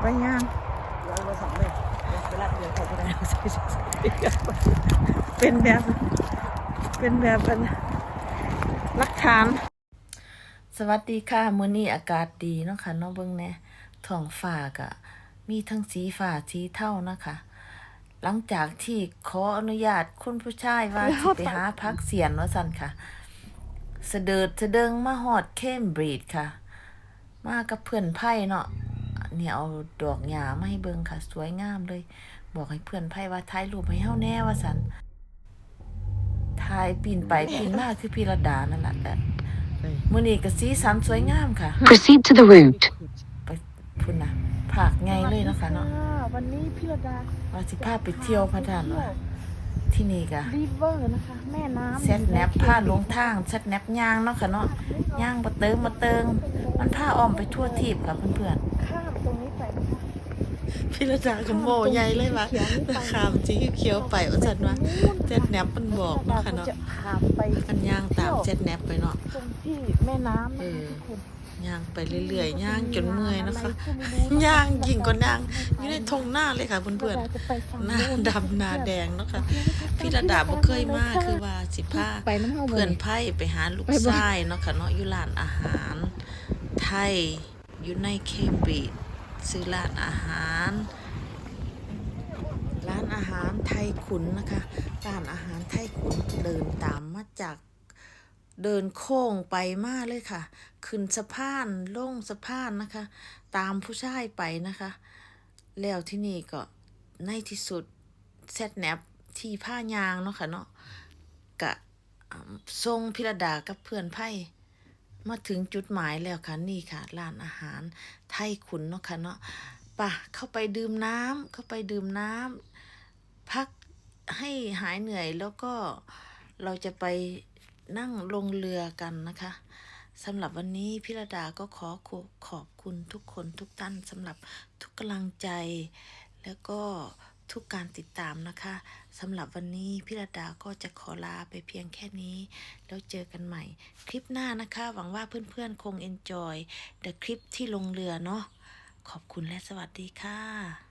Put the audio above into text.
ไปย่างร้อยละสองเลยเวลาเดียวเขาก็ได้เป็นแบบ เป็นแบบเป็นหลักฐาน สวัสดีค่ะ มื้อนี้อากาศดีเนาะค่ะเน้องเบิ่งแหน่ท้องฟ้าก็มีทั้งสีฟ้าสีเทานะคะหลังจากที่ขออนุญาตคุณผู้ชายว่าสิไปหาพักเสียนว่าซั่นค่ะ เสดิดเสดิงมาฮอดเคมบรีดค่ะ มากับเพื่อนไพ่เนาะ เนี่ยเอาดอกหญ้ามาให้เบิ่งค่ะ สวยงามเลย บอกให้เพื่อนไพ่ว่าถ่ายรูปให้เฮาแน่ว่าซั่นถ่ายปีนไปปีนมาคือพี่ระดานั่นแหละแต่มื้อนี้ก็สีสันสวยงามค่ะ Proceed to the route. ไปพุ่นน่ะภาคไงเลยเนาะค่ะเนาะวันนี้พี่ระดาว่าสิพาไปเที่ยวพะทานว่าที่นี่ก็รีเวอร์นะคะแม่น้ำเซตแนปพาลงทางเซตแนปย่างเนาะค่ะเนาะย่างบ่เติมบ่เติง มันพาอ้อมไปทั่วทีบค่ะเพื่อนๆข้ามตรงนี้ไปนะคะพี่ระดากับโมใหญ่เลยว่ะขามจีเขียวไปว่าจันว่าเจ็ดแนบมันบอกเนาะค่ะเนาะจะพาไปกันย่างตามเจ็ดแนบไปเนาะตรงที่แม่น้ำเอนะคะอทุกคน ย่างไปเรื่อยๆย่างจนเมื่อยนะคะอะไรก็ไม่รู้ย่างยิ่งกว่าย่างอยู่ในทงหน้าเลยค่ะเพื่อนระดาจะไปฝั่งๆหน้าโดำหน้าแดงเนาะค่ะพี่ระดาบ่เคยมาคือว่าสิพาไปน้ำเฮาเพื่อนไพ่ไปหาลูกชายเนาะค่ะเนาะอยู่ร้านอาหารไทยอยู่ในเคมบรีดซื้อร้านอาหาร ร้านอาหารไทยขุนนะคะร้านอาหารไทยขุนเดินตามมาจาก เดินโค้งไปมากเลยค่ะ ขึ้นสะพานลงสะพานนะคะ ตามผู้ชายไปนะคะ แล้วที่นี่ก็ในที่สุดเซตแนปที่ผ้ายางเนาะค่ะเนาะกะทรงพิรดากับเพื่อนไพ่มาถึงจุดหมายแล้วค่ะนี่ค่ะร้านอาหารไทยขุนเนาะค่ะเนาะป่ะเข้าไปดื่มน้ำเข้าไปดื่มน้ำพักให้หายเหนื่อยแล้วก็เราจะไป นั่งลงเรือกันนะคะสำหรับวันนี้พิรดาก็ขอขอขอบคุณทุกคนทุกท่านสำหรับทุกกำลังใจ แล้วก็ทุกการติดตามนะคะสำหรับวันนี้พิรดาก็จะขอลาไปเพียงแค่นี้ แล้วเจอกันใหม่ คลิปหน้านะคะ หวังว่าเพื่อนๆคง enjoy แต่คลิปที่ลงเรือเนาะขอบคุณและสวัสดีค่ะ